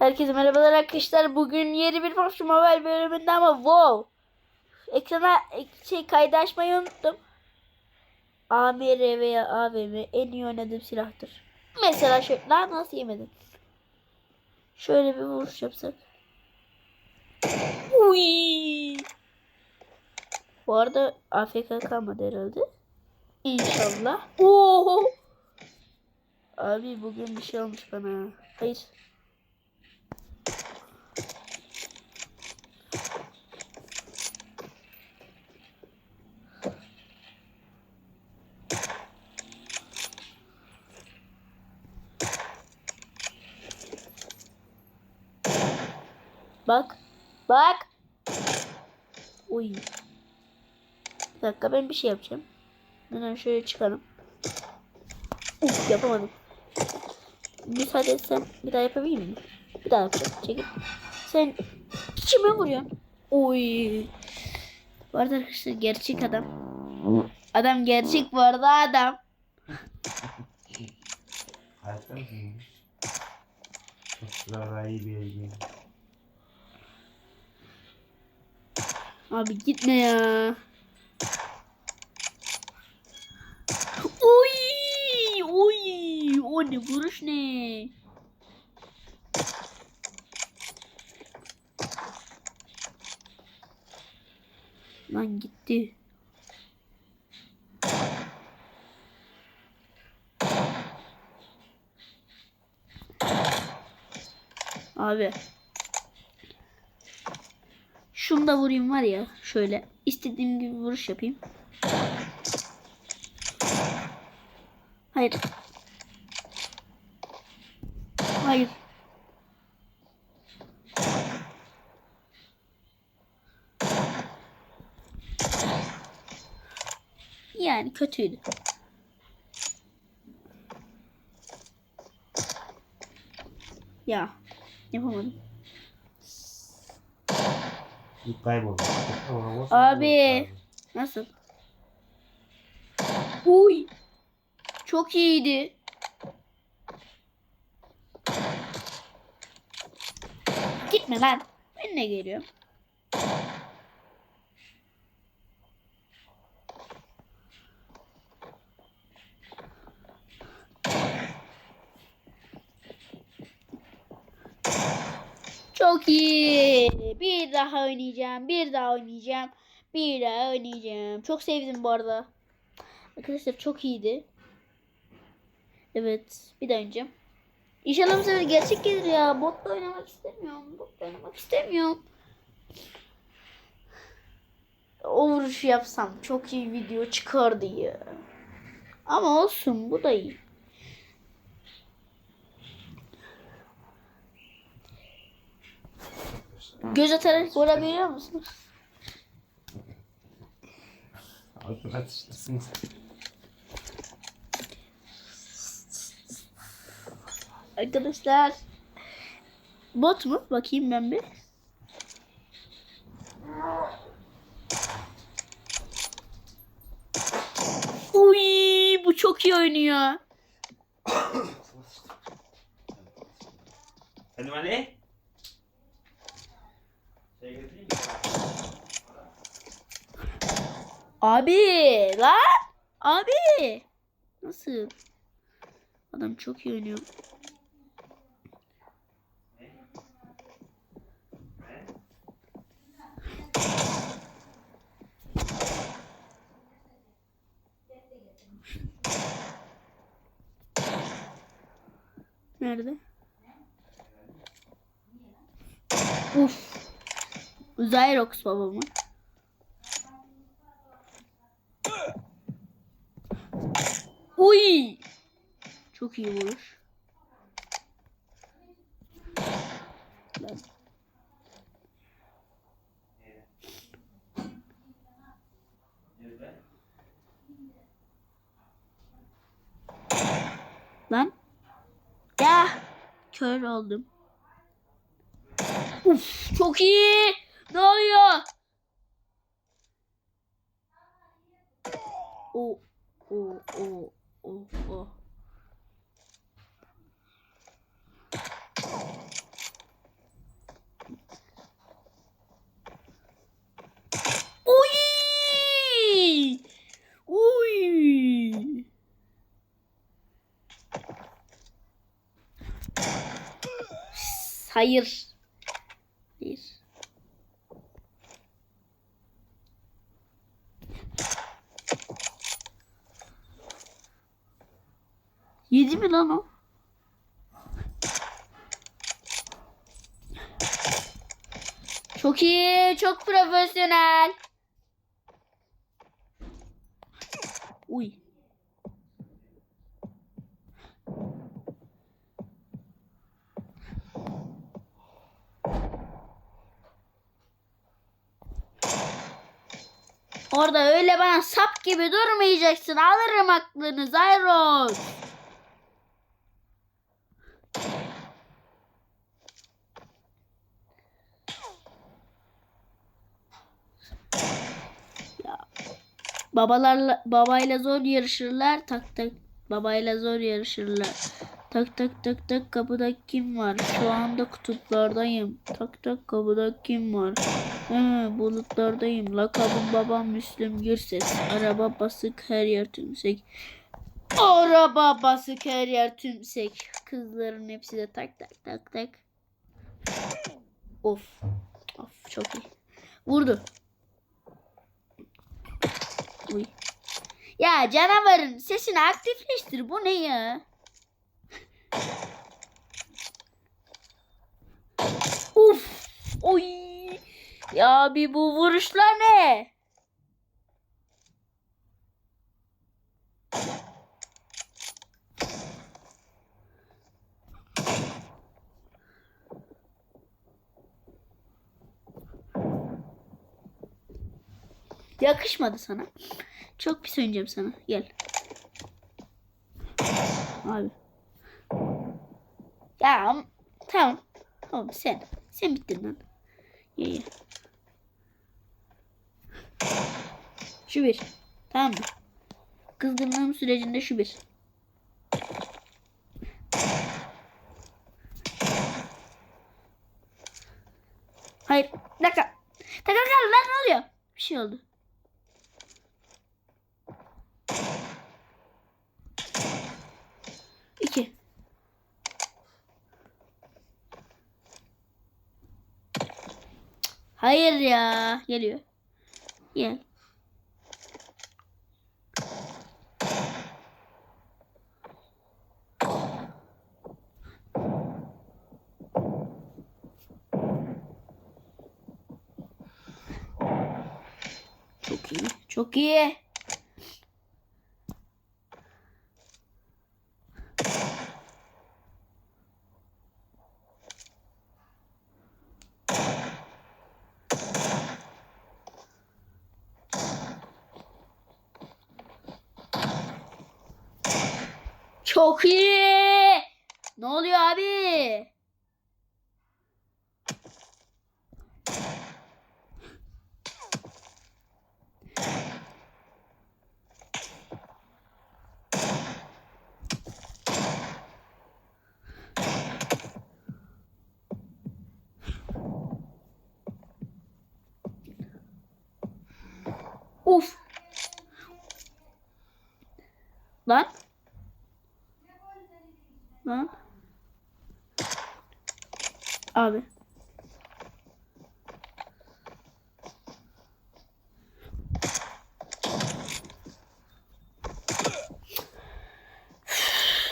Herkese merhabalar arkadaşlar. Bugün yeni bir PUBG Mobile bölümünde ama wow. Ekrana ek- şey kaydı unuttum. AMR veya AVM en iyi oynadığım silahtır. Mesela şöyle lan nasıl yemedin? Şöyle bir vuruş yapsak. Uy. Bu arada AFK kalmadı herhalde. İnşallah. Oo. Abi bugün bir şey olmuş bana. Hayır. Bak. Bak. Uy. Bir dakika ben bir şey yapacağım. Hemen şöyle çıkalım. Uf yapamadım. Müsaade etsen bir daha yapabilir miyim? Bir daha yapacağım. Çekil. Sen kime vuruyorsun? Uy. Bu arada arkadaşlar gerçek adam. Adam gerçek bu arada adam. Çok iyi bir Abi gitme ya. Uy, uy, o ne vuruş ne? Lan gitti. Abi. Şunu da vurayım var ya şöyle. istediğim gibi vuruş yapayım. Hayır. Hayır. Yani kötüydü. Ya yapamadım. Kayboldu. Abi. Nasıl? Uy. Çok iyiydi. Gitme lan. Ben ne geliyorum? Çok iyi. Bir daha oynayacağım. Bir daha oynayacağım. Bir daha oynayacağım. Çok sevdim bu arada. Arkadaşlar çok iyiydi. Evet. Bir daha oynayacağım. İnşallah bu sefer gerçek gelir ya. Botla oynamak istemiyorum. Botla oynamak istemiyorum. O vuruşu yapsam çok iyi video çıkardı ya. Ama olsun bu da iyi. Göz atarak vurabiliyor musunuz? Altın atıştırsın sen. Arkadaşlar. Bot mu? Bakayım ben bir. Uy, bu çok iyi oynuyor. Hadi Ali. Abi, lan. Abi. Nasıl? Adam çok iyi oynuyor. Nerede? Uf. Zyrox baba mı? Uy. Çok iyi vuruş. Nerede? Lan. Ya. Kör oldum. Uf, çok iyi. Ne oluyor? O o o o o. Oy! Hayır. Hayır. Yedi mi lan o? Çok iyi, çok profesyonel. Uy. Orada öyle bana sap gibi durmayacaksın. Alırım aklını Zyros. Babalarla babayla zor yarışırlar. Tak tak. Babayla zor yarışırlar. Tak tak tak tak kapıda kim var? Şu anda kutuplardayım. Tak tak kapıda kim var? He, bulutlardayım. Lakabım babam Müslüm Gürses. Araba basık her yer tümsek. Araba basık her yer tümsek. Kızların hepsi de tak tak tak tak. Of. Of çok iyi. Vurdu. Uy. Ya canavarın sesini aktifleştir. Bu ne ya? Uf. Oy. Ya bir bu vuruşlar ne? Yakışmadı sana. Çok pis oynayacağım sana. Gel. Abi. Ya tamam. Tamam sen. Sen bittin lan. Ye ye. Şu bir. Tamam mı? Kızgınlığım sürecinde şu bir. Hayır. Bir dakika. Dakika dakika lan ne oluyor? Bir şey oldu. Hayır ya. Geliyor. Gel. Çok iyi. Çok iyi. Çok iyi. Ne oluyor abi? Lan. Lan. Abi.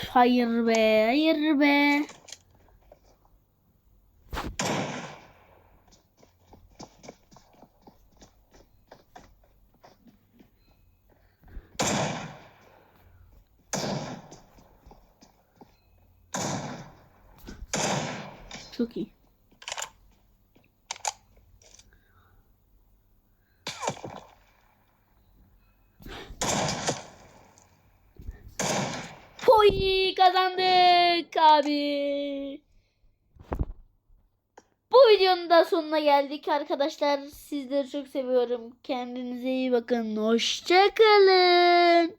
Hayır be, hayır be. Çok iyi. Oy kazandık abi. Bu videonun da sonuna geldik arkadaşlar. Sizleri çok seviyorum. Kendinize iyi bakın. Hoşçakalın.